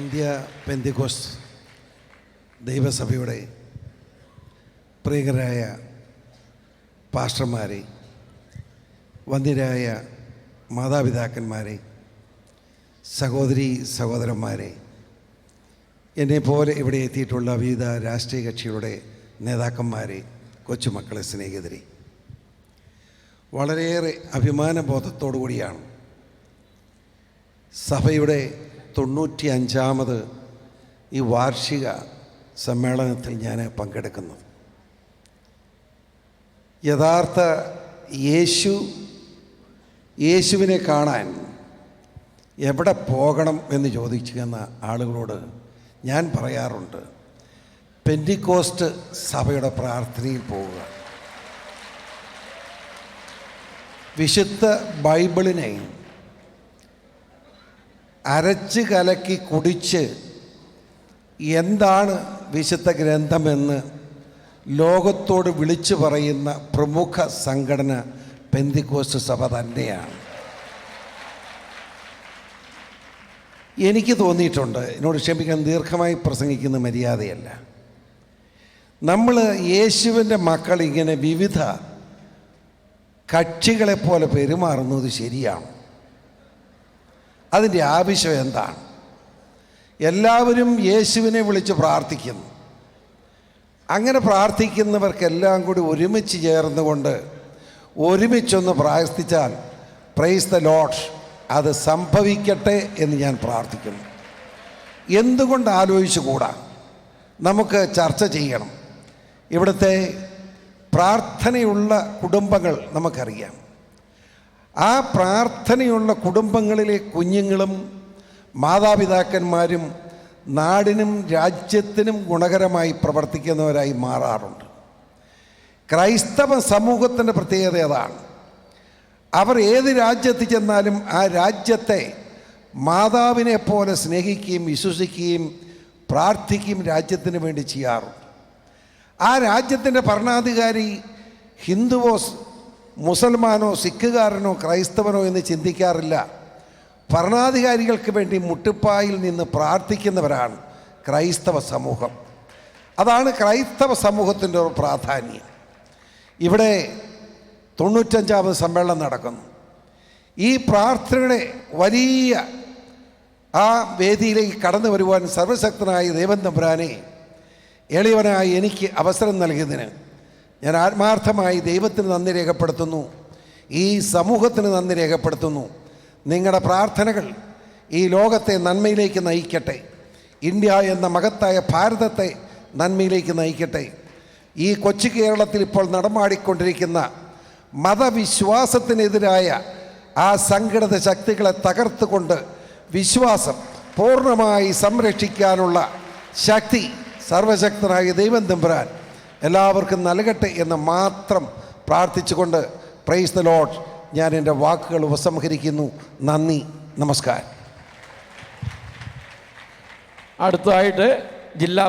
India പെന്തിക്കോസ് ദൈവസഭയുടെ പ്രിയകരായ പാസ്റ്റർമാരെ വന്ദ്യരായ മാതാപിതാക്കന്മാരെ സഹോദരി സഹോദരന്മാരെ എന്നെപ്പോലെ ഇവിടെ എത്തിയിട്ടുള്ള വിവിധ രാഷ്ട്രീയ കക്ഷികളുടെ നേതാക്കന്മാരെ കൊച്ചുമക്കളെ സ്നേഹിതരെ. വളരെയേറെ അഭിമാനബോധത്തോടു കൂടിയാണ് സഭയുടെ തൊണ്ണൂറ്റി അഞ്ചാമത് ഈ വാർഷിക സമ്മേളനത്തിൽ ഞാൻ പങ്കെടുക്കുന്നത്. യഥാർത്ഥ യേശു യേശുവിനെ കാണാൻ എവിടെ പോകണം എന്ന് ചോദിക്കുന്ന ആളുകളോട് ഞാൻ പറയാറുണ്ട് പെന്റിക്കോസ്റ്റ് സഭയുടെ പ്രാർത്ഥനയിൽ പോവുക. വിശുദ്ധ ബൈബിളിനെ അരച്ച് കലക്കി കുടിച്ച് എന്താണ് വിശുദ്ധ ഗ്രന്ഥമെന്ന് ലോകത്തോട് വിളിച്ചു പറയുന്ന പ്രമുഖ സംഘടന പെന്തിക്കോസ്റ്റ് സഭ തന്നെയാണ്. എനിക്ക് തോന്നിയിട്ടുണ്ട് എന്നോട് ക്ഷമിക്കാൻ ദീർഘമായി പ്രസംഗിക്കുന്ന മര്യാദയല്ല. നമ്മൾ യേശുവിന്റെ മക്കൾ ഇങ്ങനെ വിവിധ കക്ഷികളെപ്പോലെ പെരുമാറുന്നത് ശരിയാണ്. അതിന്റെ ആവശ്യം എന്താണ്? എല്ലാവരും യേശുവിനെ വിളിച്ച് പ്രാർത്ഥിക്കുന്നു. അങ്ങനെ പ്രാർത്ഥിക്കുന്നവർക്കെല്ലാം കൂടി ഒരുമിച്ച് ചേർന്നുകൊണ്ട് ഒരുമിച്ചൊന്ന് പ്രാർത്ഥിച്ചാൽ പ്രൈസ് ദ ലോഡ് അത് സംഭവിക്കട്ടെ എന്ന് ഞാൻ പ്രാർത്ഥിക്കുന്നു. എന്തുകൊണ്ട് ആലോചിച്ചുകൂടാ? നമുക്ക് ചർച്ച ചെയ്യണം. ഇവിടുത്തെ പ്രാർത്ഥനയുള്ള കുടുംബങ്ങൾ നമുക്കറിയാം. ആ പ്രാർത്ഥനയുള്ള കുടുംബങ്ങളിലെ കുഞ്ഞുങ്ങളും മാതാപിതാക്കന്മാരും നാടിനും രാജ്യത്തിനും ഗുണകരമായി പ്രവർത്തിക്കുന്നവരായി മാറാറുണ്ട്. ക്രൈസ്തവ സമൂഹത്തിന്റെ പ്രത്യേകത അതാണ്. അവർ ഏത് രാജ്യത്ത് ചെന്നാലും ആ രാജ്യത്തെ മാതാവിനെ പോലെ സ്നേഹിക്കുകയും വിശ്വസിക്കുകയും പ്രാർത്ഥിക്കുകയും രാജ്യത്തിന് വേണ്ടി ചെയ്യാറുണ്ട്. ആ രാജ്യത്തിന്റെ ഭരണാധികാരി ഹിന്ദുവോ മുസൽമാനോ സിഖുകാരനോ ക്രൈസ്തവനോ എന്ന് ചിന്തിക്കാറില്ല. ഭരണാധികാരികൾക്ക് വേണ്ടി മുട്ടിപ്പായിൽ നിന്ന് പ്രാർത്ഥിക്കുന്നവരാണ് ക്രൈസ്തവ സമൂഹം. അതാണ് ക്രൈസ്തവ സമൂഹത്തിന്റെ ഒരു പ്രാധാന്യം. ഇവിടെ തൊണ്ണൂറ്റഞ്ചാമത് സമ്മേളനം നടക്കുന്നു. ഈ പ്രാർത്ഥനയുടെ വലിയ ആ വേദിയിലേക്ക് കടന്നു വരുവാൻ സർവശക്തനായ ദേവൻ തമ്പുരാനെ എളിയവനായി എനിക്ക് അവസരം നൽകിയതിന് ഞാൻ ആത്മാർത്ഥമായി ദൈവത്തിന് നന്ദി രേഖപ്പെടുത്തുന്നു. ഈ സമൂഹത്തിന് നന്ദി രേഖപ്പെടുത്തുന്നു. നിങ്ങളുടെ പ്രാർത്ഥനകൾ ഈ ലോകത്തെ നന്മയിലേക്ക് നയിക്കട്ടെ. ഇന്ത്യ എന്ന മഹത്തായ ഭാരതത്തെ നന്മയിലേക്ക് നയിക്കട്ടെ. ഈ കൊച്ചു കേരളത്തിൽ ഇപ്പോൾ നടമാടിക്കൊണ്ടിരിക്കുന്ന മതവിശ്വാസത്തിനെതിരായ ആ സംഘടിത ശക്തികളെ തകർത്തുകൊണ്ട് വിശ്വാസം പൂർണമായി സംരക്ഷിക്കാനുള്ള ശക്തി സർവശക്തനായ ദൈവം തമ്പുരാൻ എല്ലാവർക്കും നൽകട്ടെ എന്ന് മാത്രം പ്രാർത്ഥിച്ചുകൊണ്ട് പ്രൈസ് ദ ലോഡ് ഞാൻ എന്റെ വാക്കുകൾ ഉപസംഹരിക്കുന്നു. നന്ദി. നമസ്കാരം. അടുത്തതായിട്ട് ജില്ലാ